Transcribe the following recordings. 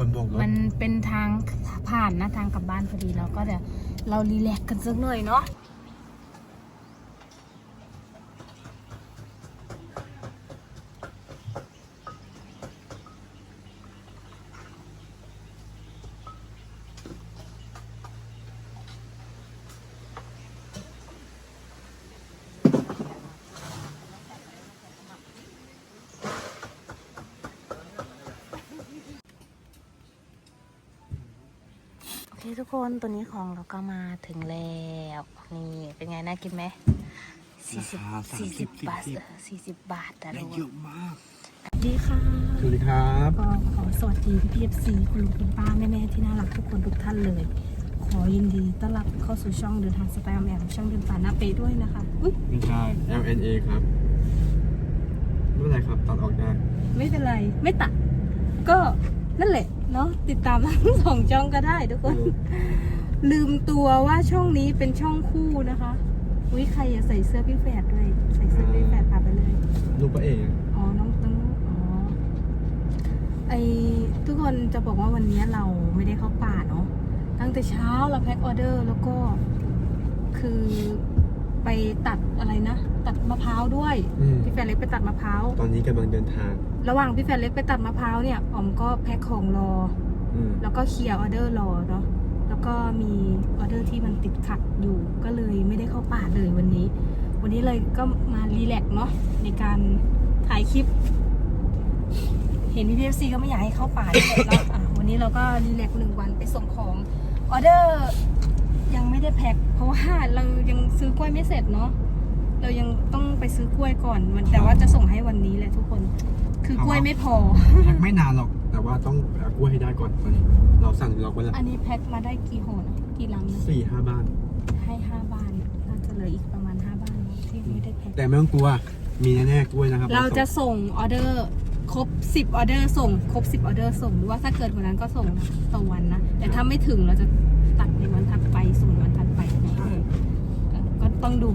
คนโบกรถมันเป็นทางผ่านนะทางกลับบ้านพอดีเราก็เดี๋ยวเรารีแลกซ์กันสักหน่อยเนาะ คทุกคนตัวนี้ของเราก็มาถึงแล้ว นี่เป็นไงน่ากินไหมสี่สิบสี่สิบบาทสี่สิบบาทแต่ได้เราเยอะมากสวัสดีค่ะสวัสดีครับ ก็ขอสวัสดีพี่พีเอฟซีคุณลุงคุณป้าแม่แม่ๆที่น่ารักทุกคนทุกท่านเลย ขอยินดีต้อนรับเข้าสู่ช่องเดินทางสไตล์ออมแอมช่องเดินป่าหน้าเปด้วยนะคะอุ้ยไม่ใช่ LNA ครับ ไม่เป็นไรครับ ตัดออกได้ ไม่เป็นไรไม่ตัดก็นั่นแหละ เนาะติดตามทั้งสองช่องก็ได้ทุกคน ลืมตัวว่าช่องนี้เป็นช่องคู่นะคะอุ้ยใครอย่าใส่เสื้อพี่แฝดด้วยใส่เสื้อพี่แฝดพาไปเลย ลูกพระเอกอ๋อน้องตั้งอ๋อไอทุกคนจะบอกว่าวันนี้เราไม่ได้เข้าป่าเนาะตั้งแต่เช้าเราแพ็คออเดอร์แล้วก็คือไปตัดอะไรนะ ตัดมะพร้าวด้วย อืมพี่แฟนเล็กไปตัดมะพร้าว ตอนนี้กำลังเดินทาง ระหว่างพี่แฟนเล็กไปตัดมะพร้าวเนี่ยอ๋อมก็แพ็คของรอ อืมแล้วก็เคลียร์ออเดอร์รอเนาะแล้วก็มีออเดอร์ที่มันติดขัดอยู่ก็เลยไม่ได้เข้าป่าเลยวันนี้ วันนี้เลยก็มารีแลกซ์เนาะในการถ่ายคลิป เห็นพี่พีเอฟซีก็ไม่อยากให้เข้าป่าด้วยแล้วอะวันนี้เราก็รีแลกซ์หนึ่งวันไปส่งของออเดอร์ ยังไม่ได้แพ็คเพราะว่าเรายังซื้อกล้วยไม่เสร็จเนาะเรายังต้องไปซื้อกล้วยก่อนวันแต่ว่าจะส่งให้วันนี้แหละทุกคน คือกล้วยไม่พอ แพ็คไม่นานหรอก แต่ว่าต้องเอากล้วยให้ได้ก่อนตอนนี้ เราสั่งล็อกไว้แล้วอันนี้แพ็คมาได้กี่ห่อนะกี่ลังนะสี่ห้าบ้าน ให้ห้าบ้านน่าจะเหลืออีกประมาณห้าบ้านเนอะที่ไม่ได้แพ็คแต่ไม่ต้องกลัว มีแน่ๆกล้วยนะครับเราจะส่งออเดอร์ครบ 10ออเดอร์ส่งครบ 10ออเดอร์ส่งหรือว่าถ้าเกิดกว่านั้นก็ส่งต่อวันนะ แต่ถ้าไม่ถึงเราจะตัดในวันถัดไปส่งในวันถัดไปนะเออเออก็ต้องดู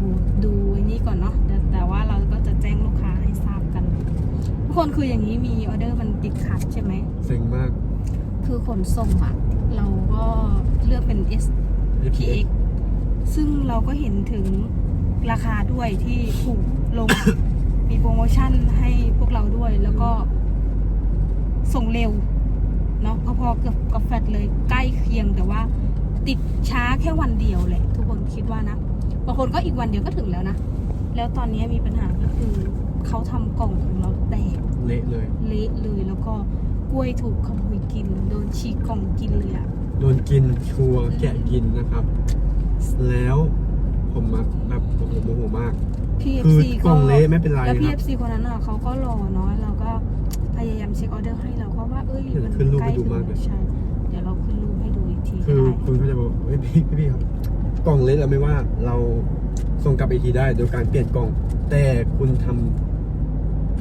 ดูไอ้นี่ก่อนเนาะแต่แต่ว่าเราก็จะแจ้งลูกค้าให้ทราบกัน ทุก คนคืออย่างนี้มีออเดอร์มันติดขัดใช่ไหม เซ็งมาก คือขนส่งอะเราก็เลือกเป็น S PX ซึ่งเราก็เห็นถึงราคาด้วยที่ถูกลง มีโปรโมชั่นให้พวกเราด้วยแล้วก็ส่งเร็วเนาะพอๆเกือบกับแฟดเลยใกล้เคียงแต่ว่า ติดช้าแค่วันเดียวแหละ ทุกคนคิดว่านะบางคนก็อีกวันเดียวก็ถึงแล้วนะ แล้วตอนนี้มีปัญหาก็คือเขาทำกล่องของเราแตก เละเลย เละเลยแล้วก็กล้วยถูกขโมยกิน โดนฉีกกล่องกินเลยอะโดนกินชัวร์แกะกินนะครับ แล้วผมมาแบบโอ้โหโมโหมากพีเอฟคือซีกล่องเละไม่เป็นไรแล้วพีคเอรับฟซีคนนั้นอะเขาก็รอเนาะเราก็พยายามเช็คออเดอร์ให้เราก็ว่าเอ้ยเดี๋ยวมันขึ้นรูปใกล้ให้ดูถึงมากเลย ใช่เดี๋ยวเราขึ้นรูปให้ดูอีกทีก็คือได้คุณเขาจะบอกเฮ้ยพี่พี่พี่ครับ กล่องเละเราไม่ว่าเราส่งกลับอีกทีได้โดยการเปลี่ยนกล่อง แต่คุณทำ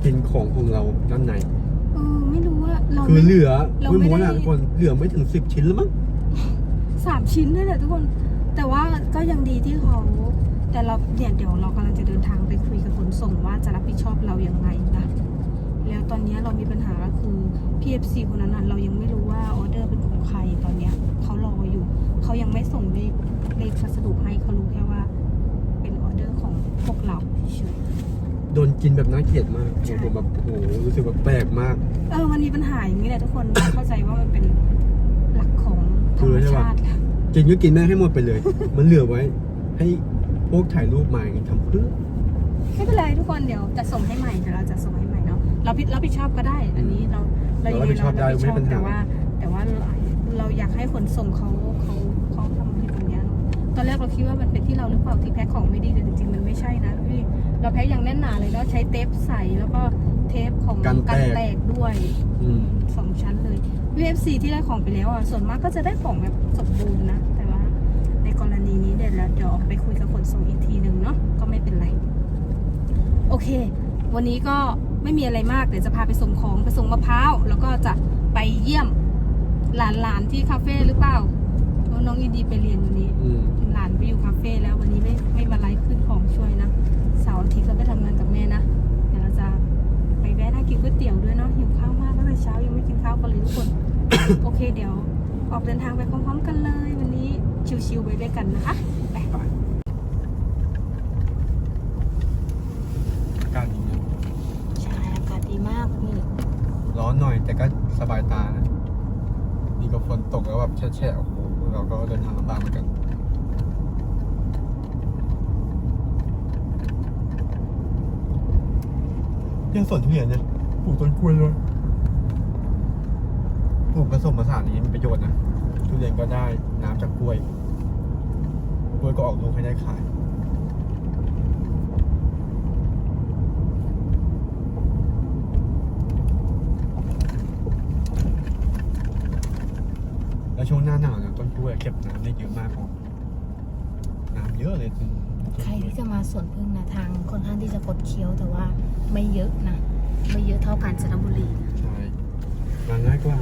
กินของของเราด้านในเออไม่รู้ว่าเราคือไม่เหลือเราคุณไม่ม้วนได้อะทุกคนเหลือไม่ถึงสิบชิ้นแล้วมั้งสามชิ้นนั่นแหละทุกคน แต่ว่าก็ยังดีที่เขาแต่เราเนี่ยเดี๋ยวเรากำลังจะเดินทางไปคุยกับขนส่งว่าจะรับผิดชอบเราอย่างไรนะแล้วตอนนี้เรามีปัญหาก็คือ PFC คนนั้นน่ะเรายังไม่รู้ว่าออเดอร์เป็นของใครตอนเนี้ยเขารออยู่เขายังไม่ส่งเลขเลขพัสดุให้เขารู้แค่ว่า เป็นออเดอร์ของพวกเราเฉย โดนกินแบบน่าเกลียดมากใช่ ผมแบบโอ้โหรู้สึกแบบแปลกมากเออมันมีปัญหาอย่างนี้แหละทุกคน เข้าใจว่ามันเป็นหลักของธรคือรมใช่ปะชาติแหละกินก็กินแม่งให้หมดไปเลย มันเหลือไว้ ให้พวกถ่ายรูปมาอย่างงี้ทำเพื่อไม่เป็นไรทุกคนเดี๋ยวจะส่งให้ใหม่เดี๋ยวเราจะส่งให้ใหม่เนาะเราผิดรับผิดชอบก็ได้ อันนี้เราเรายังไงเรารับผิดชอบแต่ว่า แต่ว่าเราเราอยากให้คนส่งเขาเขาเขาทำผิดตรงเนี้ยเนอะตอนแรกเราคิดว่ามันเป็นที่เราหรือเปล่าที่แพ็คของไม่ดีแต่จริงๆมันไม่ใช่นะพี่ เราแพ็คอย่างแน่นหนาเลยแล้วใช้เทปใส่แล้วก็เทปของกันแตก แตกด้วยอืมสองชั้นเลย VFC ที่ได้ของไปแล้วอะส่วนมากก็จะได้ของแบบสมบูรณ์นะ แต่ว่าในกรณีนี้เดี๋ยวเราเดี๋ยวไปคุยกับขนส่งอีกทีหนึ่งเนาะก็ไม่เป็นไร โอเค วันนี้ก็ไม่มีอะไรมากเดี๋ยวจะพาไปส่งของไปส่งมะพร้าวแล้วก็จะไปเยี่ยมหลานๆที่คาเฟ่หรือเปล่าเพราะน้องยินดีไปเรียนวันนี้ อืม หลานไปอยู่คาเฟ่แล้ววันนี้ไม่ไม่มาไลฟ์ขึ้นของช่วยนะ เสาร์อาทิตย์ก็ไปทำงานกับแม่นะเดี๋ยวเราจะไปแวะนั่งกินก๋วยเตี๋ยวด้วยเนาะหิวข้าวมากตั้งแต่เช้ายังไม่กินข้าวกันเลยทุกคน โอเคเดี๋ยวออกเดินทางไปพร้อมๆกันเลย วันนี้ชิวๆไปด้วยกันนะคะไปไปอากาศดีนะใช่อากาศดีมากพี่ร้อนหน่อยแต่ก็สบายตานะนี่ก็ฝนตกแล้วแบบแช่ๆโอ้โหเราก็เดินทางลำบากเหมือนกัน เนี่ยสวนทุเรียนเนี่ยปลูกต้นกล้วยด้วยปลูกผสมผสานนี้มีประโยชน์นะทุเรียนก็ได้น้ำจากกล้วยกล้วยก็ออกลูกให้ได้ขายแล้วช่วงหน้าหนาวเนี่ยต้นกล้วยเก็บน้ำได้เยอะมากครับน้ำเยอะเลยต้นต้นก ใครที่จะมาสวนพึ่งนะทางค่อนข้างที่จะคดเคี้ยวแต่ว่าไม่เยอะนะ ไม่เยอะเท่ากาญจนบุรีใช่มาง่ายกว่า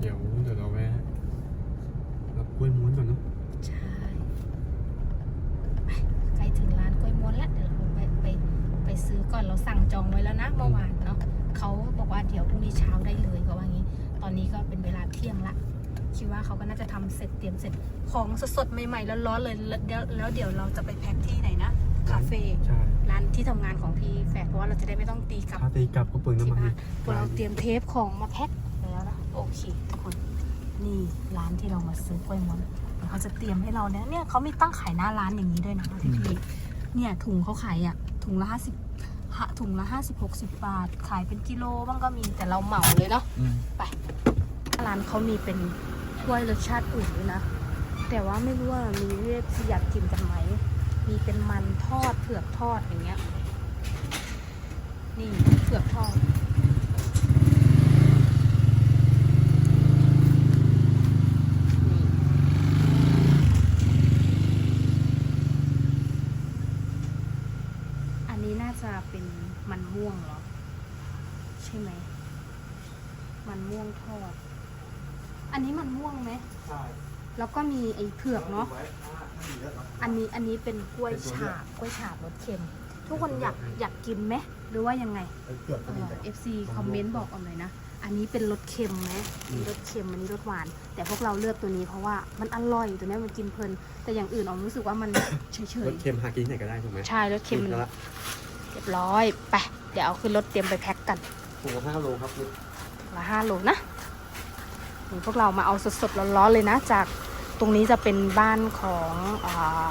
เดี๋ยวเดี๋ยวเราแวะรับกล้วยม้วนก่อนเนาะ ใช่ไปใกล้ถึงร้านกล้วยม้วนแล้วเดี๋ยวเราไปไปไปซื้อก่อนเราสั่งจองไว้แล้วนะเมื่อวานเนาะเขาบอกว่าเดี๋ยวพรุ่งนี้เช้าได้เลยก็ว่างี้ ตอนนี้ก็เป็นเวลาเที่ยงละคิดว่าเขาก็น่าจะทำเสร็จเตรียมเสร็จของสดๆใหม่ๆ ร้อนๆเลยแล้วเดี๋ยวแล้วเดี๋ยวเราจะไปแพ็คที่ไหนนะ คาเฟ่ใช่ร้านที่ทำงานของพี่แฝดเพราะว่าเราจะได้ไม่ต้องตีกลับ ถ้าตีกลับก็เปลืองที่น้ำมันบ้านอีก พวกเราเตรียมเทปของมาแพ็คแล้วนะโอเคทุกคน นี่ร้านที่เรามาซื้อกล้วยม้วนเดี๋ยวเขาจะเตรียมให้เราเนี่ยเนี่ยเขามีตั้งขายหน้าร้านอย่างนี้ด้วยนะพี่พี่เนี่ยถุงเขาขายอะถุงละห้าสิบถุงละห้าสิบหกสิบบาท ขายเป็นกิโลบ้างก็มีแต่เราเหมาเลยเนาะอืมไปร้านเขามีเป็นถ้วยรสชาติอื่นด้วยนะ แต่ว่าไม่รู้ว่ามีเรียกอยากกินกันไหม มีเป็นมันทอดเผือกทอดอย่างเงี้ย นี่เผือกทอด นี่อันนี้น่าจะเป็นมันม่วงเหรอ ใช่ไหม มันม่วงทอด อันนี้มันม่วงไหม ใช่ แล้ว ก็มีไอ้เผือกเนาะไว้ถ้าถ้ามีเยอะเนาะ อันนี้อันนี้เป็นกล้วยเป็นตัวเลืฉาอกบกล้วยฉาบรสเค็ม ทุกคนอยากอยากกินไหมหรือว่ายังไงไอ้เกือบก็มีแต่เอฟซีคอมเมนต์บอกเอาหน่อยนะ อันนี้เป็นรสเค็มไหมมีรสเค็มอันนี้รสหวาน แต่พวกเราเลือกตัวนี้เพราะว่ามันอร่อยตัวเนี้ยมันกินเพลิน แต่อย่างอื่นออมรู้สึกว่ามันเฉรยสเค็มหากินที่ไหนก็ได้ถูกไหมๆใช่รสเค็มมันแล้วละเรียบร้อยไปเดี๋ยวเอาขึ้นรถเตรียมไปแพ็คกันถุงละห้าโลครับคุณละห้าโลนะนี่พวกเรามาเอาสดๆร้อนๆเลยนะจาก ตรงนี้จะเป็นบ้านของอา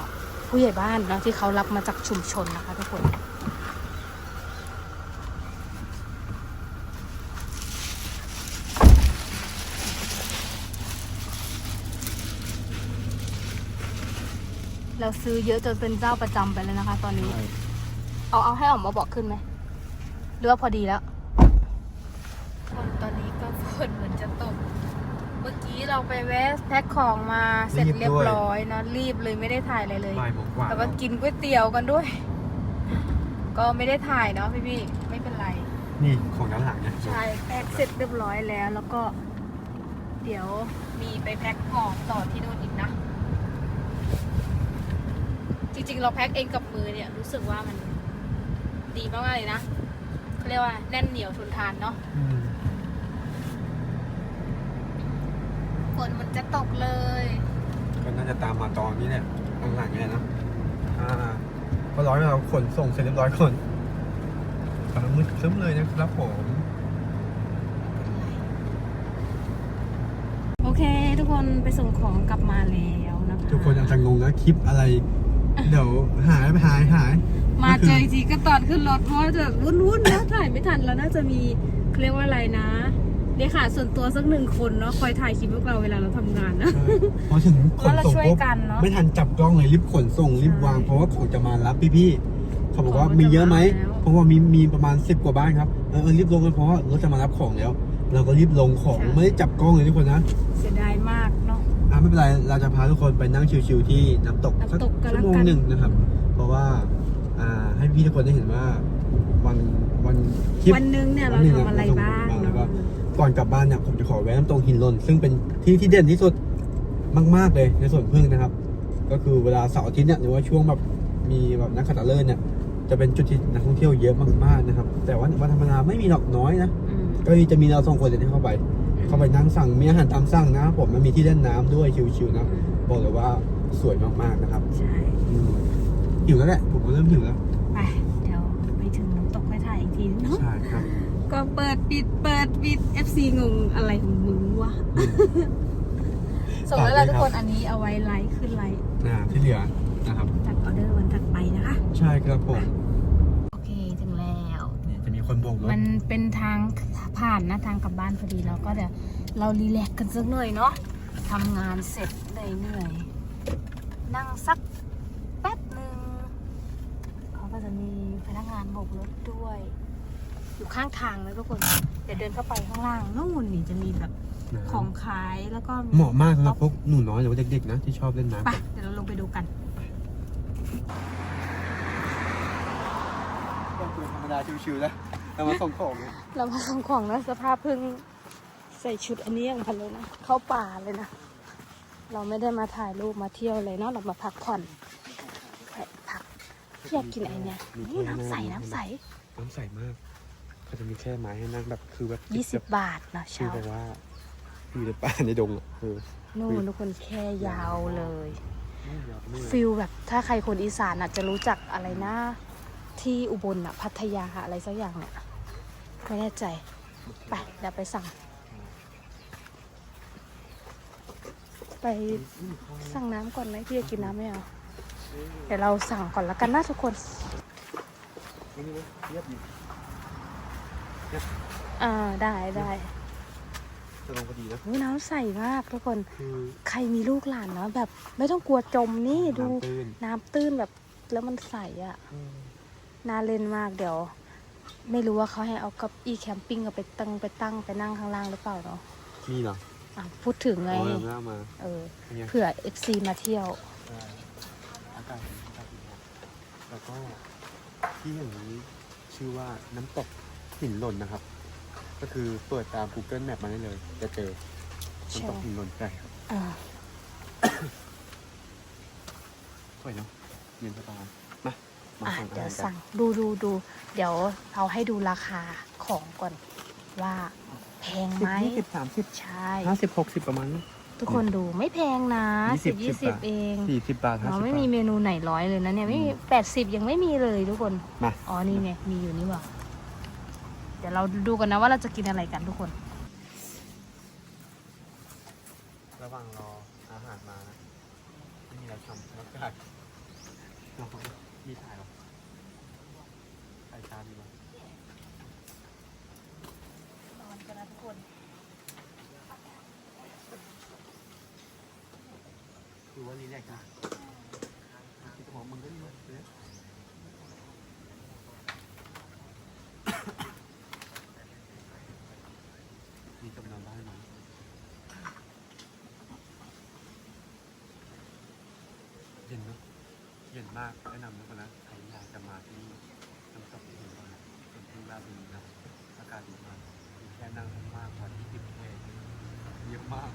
ผู้ใหญ่บ้านเนอะที่เขารับมาจากชุมชนนะคะทุกคนเราซื้อเยอะจนเป็นเจ้าประจำไปแล้วนะคะ ตอนนี้ เอาเอาให้ออกมาบอกขึ้นไหมหรือว่าพอดีแล้วคนตอนนี้ก็ฝนเหมือนจะตก เมื่อกี้เราไปแวะแพ็คของมาเสร็จเรียบร้อยเนอะรีบเลยไม่ได้ถ่ายอะไรเลยบ่ายโมงกว่าแล้วก็กินก๋วยเตี๋ยวกันด้วย ก็ไม่ได้ถ่ายเนาะพี่พี่ๆไม่เป็นไร นี่ของด้านหลังเนี่ยใช่แพ็คเสร็จเรียบร้อยแล้ว แล้วก็ เดี๋ยวมีไปแพ็คของต่อที่โน่นอีกนะ จริงๆ เราแพ็คเองกับมือเนี่ยรู้สึกว่ามัน ดีมากๆเลยนะเขาเรียกว่าแน่นเหนียวทนทานเนาะ อืม ฝนมันจะตกเลย ก็น่าจะตามมาตอนนี้แหละข้างหลังเนี่ยนะอ่าก็ร้อยเราขนส่งเสร็จเรียบร้อยก่อนกำลังมืดครึ้มเลยนะครับผม โอเค ทุกคนไปส่งของกลับมาแล้วนะคะทุกคนอาจจะงงนะคลิปอะไร เดี๋ยวหายไปหายหาย มาเจออีกทีก็ตอนขึ้นรถเพราะว่าจะวุ่นๆนะถ่ายไม่ทันแล้วน่าจะมีเขาเรียกว่าอะไรนะ เดี๋ยวค่ะ ส่วนตัวสักหนึ่งคนเนาะคอยถ่ายคลิปพวกเราเวลาเราทำงานนะพอถึงขนส่งเพราะเราช่วยปุ๊บกันเนอะไม่ทันจับกล้องเลยรีบขนส่งรีบวางใช่เพราะว่าของจะมารับพี่ๆเขาบอกว่าของมันมีเยอะไหมจะมาแล้วเพราะว่ามีมีประมาณสิบกว่าบ้านครับเออเออรีบลงกันเพราะว่ารถจะมารับของแล้ว เราก็รีบลงของไม่ได้จับกล้องเลยทุกคนนะเสียดายมากเนาะอะไม่เป็นไรเราจะพาทุกคนไปนั่งชิวๆที่น้ำตกน้ำสักตกกันชั่วโมงแล้วกันหนึ่งนะครับ เพราะว่าอ่าให้พี่ทุกคนได้เห็นว่าวันวันคลิปวันหนึงเนี่ยเราวันหนึ่งทำอะไรเราทำบ้างบ้างแล้วก็เนาะ ก่อนกลับบ้านเนี่ยผมจะขอแวะน้ำตกหินหล่นซึ่งเป็นที่ที่เด่นที่สุดมากๆเลยในสวนพึ่งนะครับ ก็คือเวลาเสาร์อาทิตย์เนี่ยหรือว่าช่วงแบบมีแบบนักขัตฤกษ์เนี่ยจะเป็นจุดที่นักท่องเที่ยวเยอะมากๆนะครับ แต่ว่าวันธรรมดาไม่มีหรอกน้อยนะอืมก็จะมีเราสองคนเลยที่เข้าไป เข้าไปนั่งสั่งมีอาหารตามสั่งนะ ผมมันมีที่เล่นน้ำด้วยชิวๆนะบอกเลยว่าสวยมากๆนะครับใช่อืมหิวแล้วแหละผมก็เริ่มหิวแล้วไปเดี๋ยวไปถึงน้ำตกไปถ่ายอีกทีนึงเนาะ ใช่ครับ ก็เปิดปิดเปิดปิด FC งงอะไรของมึงวะส่งแล้วล่ะทุกคนอันนี้เอาไว้ไลค์ขึ้นไลค์อ่าที่เหลือนะครับจัดออเดอร์วันถัดไปนะคะ ใช่ครับผม โอเคถึงแล้วเนี่ยจะมีคนโบกรถมันเป็นทางผ่านนะทางกลับบ้านพอดีเราก็เดี๋ยวเรารีแลกซ์กันสักหน่อยเนาะทำงานเสร็จเลยเหนื่อย นั่งสักแป๊บหนึ่งเขาก็จะมีพนักงานโบกรถด้วย อยู่ข้างทางเลยทุกคนเดี๋ยวเดินเข้าไปข้างล่างนู่นนี่จะมีแบบนะของขายแล้วก็เหมาะมากสำหรับพวกหนูน้อยหรือว่าเด็กๆนะที่ชอบเล่นน้ำไปเดี๋ยวเราลงไปดูกันก็คือธรรมดาชิวๆแล้วเรามาส่งของเนี่ยเรามาส่งของนะสภาพเพิ่งใส่ชุดอันนี้อย่างพันเลยนะเข้าป่าเลยนะเราไม่ได้มาถ่ายรูปมาเที่ยวเลยเนาะเรามาพักผ่อนแค่พักอยากกินไอเนี่ยนี่น้ำใสน้ำใสน้ำใสมาก เขาจะมีแค่ไม้ให้นั่งแบบคือแบบยี่สิบบาทนะคือเช้าแบบว่าอยู่ในป่าในดงอะเออนู่นทุกคนแค่ยาวเลย ไม่ยาวไม่ยาวฟิลแบบถ้าใครคนอีสานอาจจะรู้จักอะไรนะ ที่อุบลอะพัทยาอะไรสักอย่างเนี่ยไม่แน่ใจ ไปเดี๋ยวไปสั่ง ไปสั่งน้ำก่อนไหมพี่จะกินน้ำไหมเอาเดี๋ยวเราสั่งก่อนแล้วกันนะทุกคน นี่นะเรียบอยู่ อ่าได้ได้จะลงพอดีนะอุ๊ยน้ำใสมากทุกคน คือใครมีลูกหลานเนาะแบบ ไม่ต้องกลัวจมนี่ดู น้ำตื้นน้ำตื้นแบบ แล้วมันใสอะน่าเล่นมากเดี๋ยว ไม่รู้ว่าเขาให้เอาเกับอีแคมปิ้งเอาไปตั้งไปตั้งไปนั่งข้างล่างหรือเปล่าเนาะนี่เหรออะพูดถึงไง อ๋อเราไม่เอามาเออเนี่ยเผื่อ FC มาเที่ยวใช่อากาศดีอากาศดีมากแล้วก็ที่อย่างนี้ชื่อว่าน้ำตก หินหล่นนะครับ ก็คือเปิดตาม Google Map มาได้เลย จะเจอน้ำตกหินหล่นใช่ครับอ่าสวยเนาะเย็นสบายมามาอะสั่งอาเดี๋ยหาวรกัสั่นงดูดูดูเดี๋ยวเอาให้ดูราคาของก่อนว่าแพงสิไหบมยี่สิบสามสิบใช่ ห้าสิบหกสิบประมาณนี้ ทุกคนดูไม่แพงนะยี่สิสิบบยี่สิสิบบาท เองสี่สิบบาทห้าเราสิบไม่บามีทเมนูไหนร้อยเลยนะเนี่ยไม่มีแปดสิบยังไม่มีเลยทุกคนมา อ๋อนี่ไงมีอยู่นี่หว่า เดี๋ยวเราดูกันนะว่าเราจะกินอะไรกันทุกคน ระหว่างรออาหารมานะไม่มีอะไรทำแล้วก็มีถ่ายหรอถ่ายชาดีกว่านอนกันนะทุกคนคือว่ารีแลกซ์นะคิดของมึงก็ดีนะเนี่ยมีกำลังได้ไหมเย็นเนอะเย็น มากแนะนำทุกคนนะใครอยากจะมาที่น้ำตกหินนะเป็นที่ราบรีนะอากาศดีมากมีแค่นั่งมากกว่าที่สิบเทเยอะมาก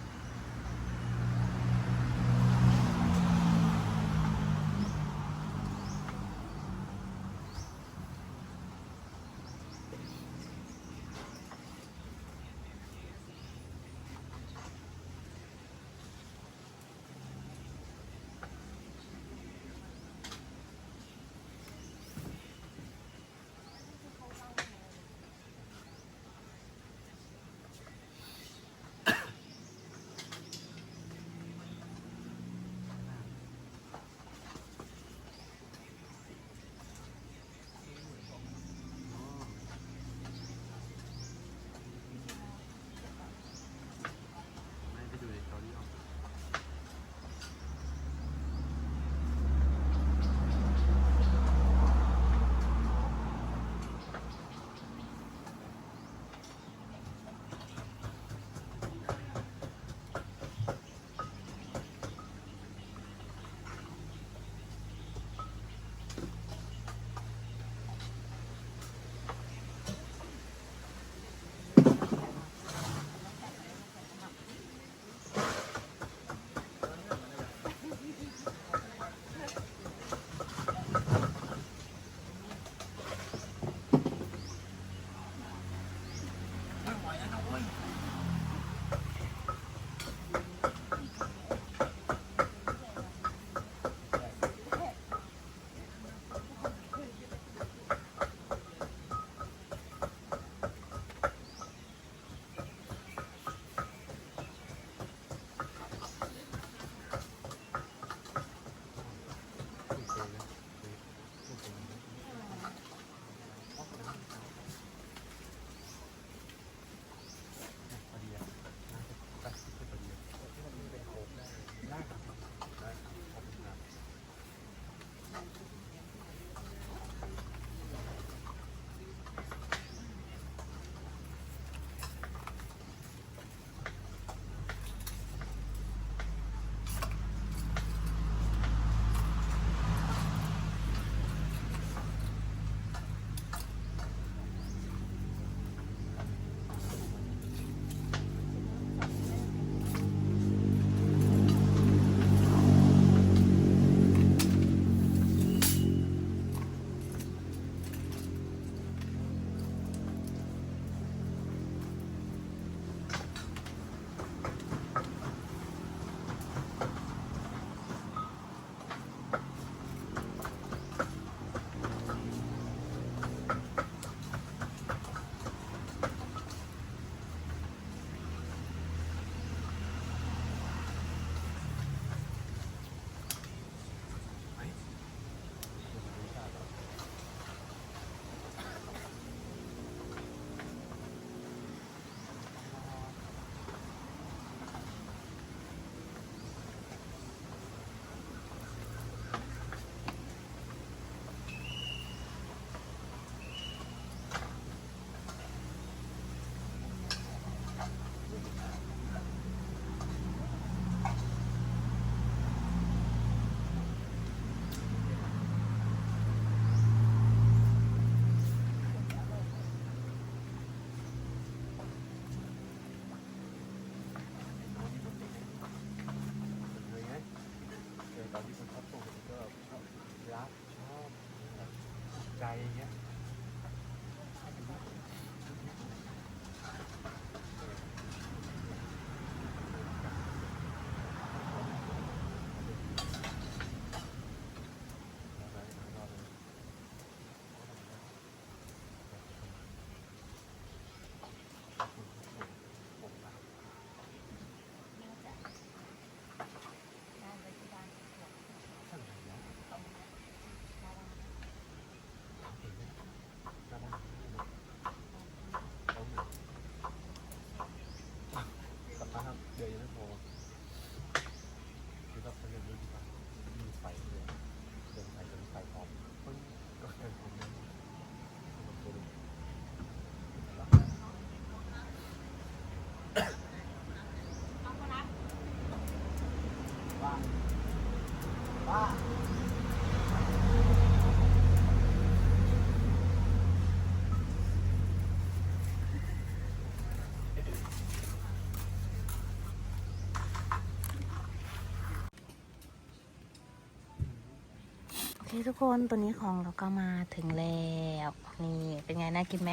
เคทุกคนตัวนี้ของเราก็มาถึงแล้วนี่เป็นไงน่ากินไหม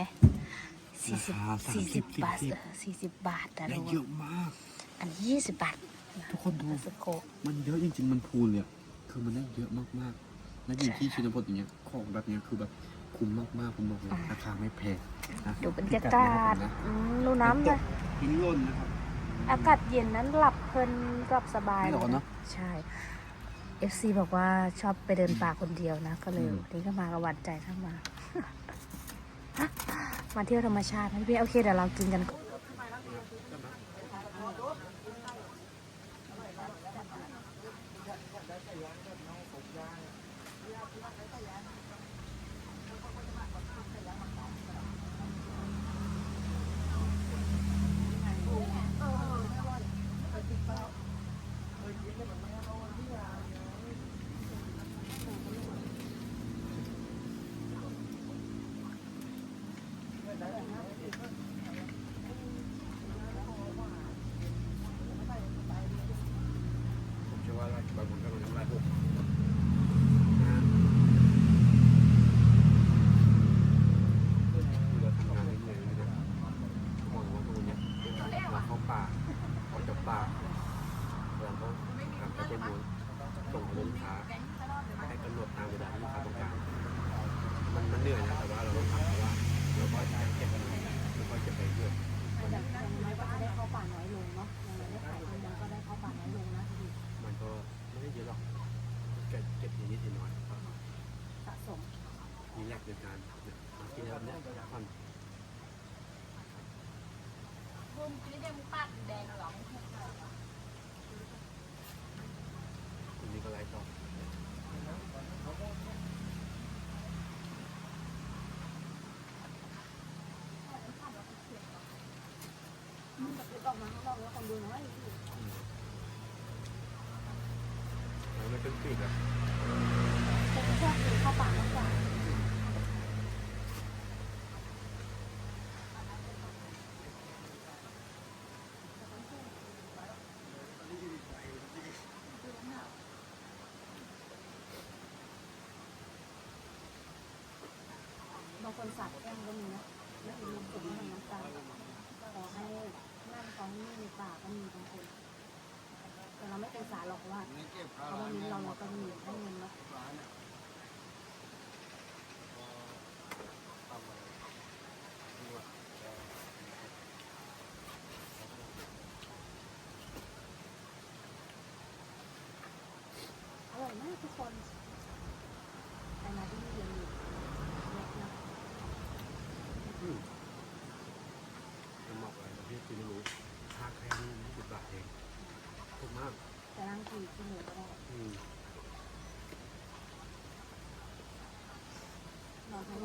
สี่สิบราคาสี่สิบ30บาท40เออสี่สิบบาทนะได้ทุกคเยนอะมาก อันนี้ยี่สิบบาททุกคนดู สโคกมันเยอะจริงๆ มันพูนเลยอะคือมันได้เยอะมากๆ แล้วอยู่ที่ชนบทอย่างเงี้ย ของแบบเนี้ยคือแบบคุ้มมากๆ ผมบอกเลยราคาไม่แพงนะดูบรรยากาศนะอืมดูน้ำเลยหินล่นนะครับ อากาศเย็นนั้นหลับเพลินหลับสบายไม่เลร้อนยเนอะ ใช่ FC บอกว่าชอบไปเดินป่าคนเดียวนะ ก็เลยอืมวันนี้ก็มากับหวัดใจทั้งมา มาเที่ยวธรรมชาตินะพี่โอเคเดี๋ยวเรากินกันก่อน nada. มากินแล้วเนี่ยผ่อนคุณนี่เดมปัดแดงเหรอคุณนี้ก็ไล่ต่อออกมาข้างนอกแล้วคนดูน้อยแล้วมันเป็นปีกอะ แต่ก็ชอบกินข้าวป่ามากกว่า บางคนสัตว์แกล้งก็มีนะแล้วมีน้ำผมน้ำตาลขอให้นั่นของนี่ในปากก็มีบางคน แต่เราไม่เป็นสารหรอกว่าเพราะวันนี้เราเราก็มีให้เงินเนาะอร่อยมากทุกคนไปมาที่นี่เย็นอยู่เล็กนะ จะเหมาะอะไรกับพี่คุณไม่รู้ค่าแค่นี้ยี่สิบบาทเองถูกมาก แต่นั่งกินที่เหนือก็ได้ อืม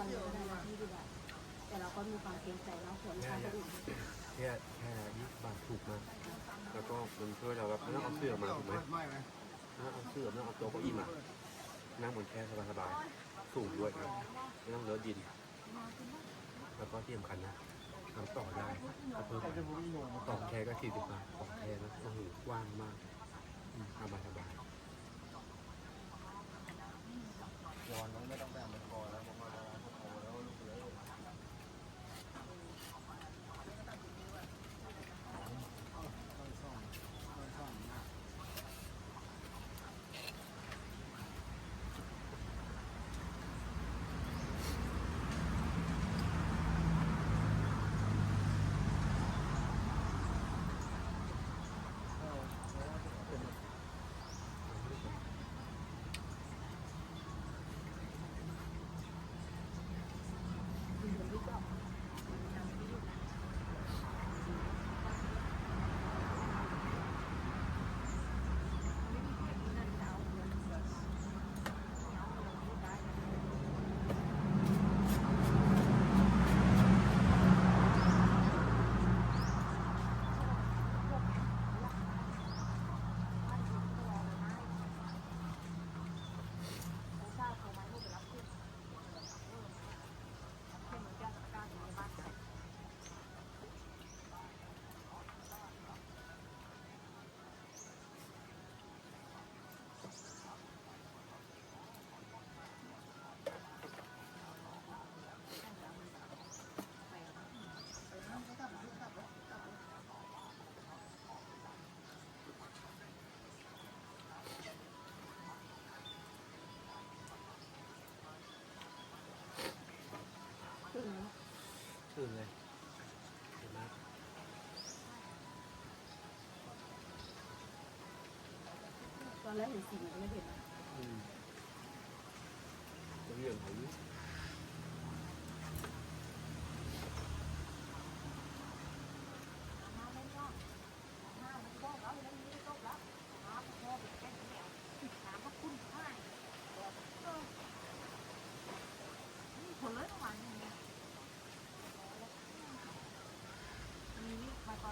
มันเลยก็ได้ที่ดีกว่าแต่เราก็มีความเกรงใจเราส่วนทางคนอื่นแค่แค่ยี่สิบบาทถูกมากแล้วก็มันช่วยเราแบบไม่ต้องเอาเสื้อมาถูกไหมไม่ต้องเอาเสื้อไม่ต้องเอาโต๊ะเก้าอี้มานั่งบนแค่สบายๆสูงด้วยครับไม่ต้องเลอะดิน แล้วก็ที่สำคัญนะทำต่อได้ก็เพิ่มต่อแค่ก็สี่สิบบาทต่อแค่นะโอ้โหกว้างมากสบายสบายอื่น เลยเห็นไหมตอนแรกเห็นสีไม่เห็นนะ อืมจะเรื่องของ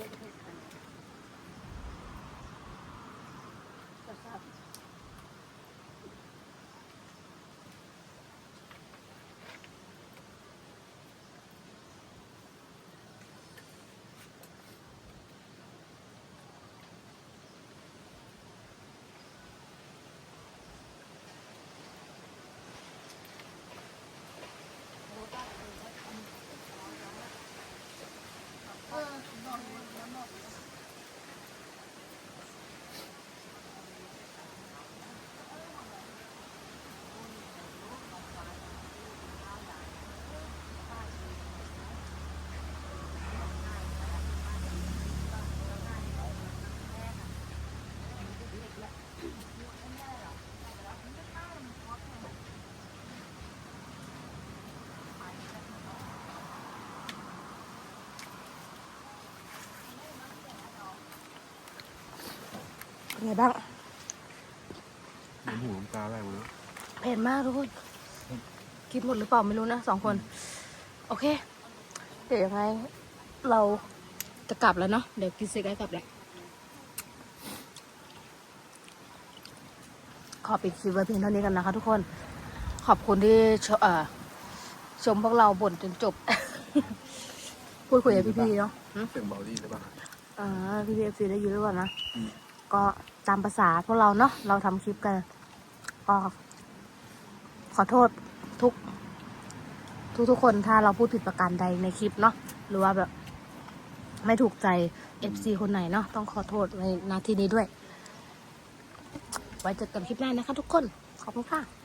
Gracias. เป็นไงบ้างน้ำหูน้ำตาไหลหมดแล้วเผ็ดมากทุกคนกินหมดหรือเปล่าไม่รู้นะสองคน โอเค เดี๋ยวยังไง เราจะกลับแล้วเนาะเดี๋ยวกินเสร็จก็กลับแหละขอปิดคลิปไว้เพียงเท่านี้กันนะคะทุกคน ขอบคุณที่ชเอ่อชมพวกเราบ่นจนจบ พูดคุยกับพี่ๆเนาะเสียงเบาดีหรือเปล่าอ่าพี่พีเอฟซีได้ยินหรือเปล่านะอืม ก็ตามภาษาพวกเราเนาะเราทำคลิปกันก็ขอโทษทุก ทุกทุกคนถ้าเราพูดผิดประการใดในคลิปเนาะหรือว่าแบบ ไม่ถูกใจ FC คนไหนเนาะต้องขอโทษในนาทีนี้ด้วย ไว้เจอกันคลิปหน้านะคะทุกคน ขอบคุณค่ะ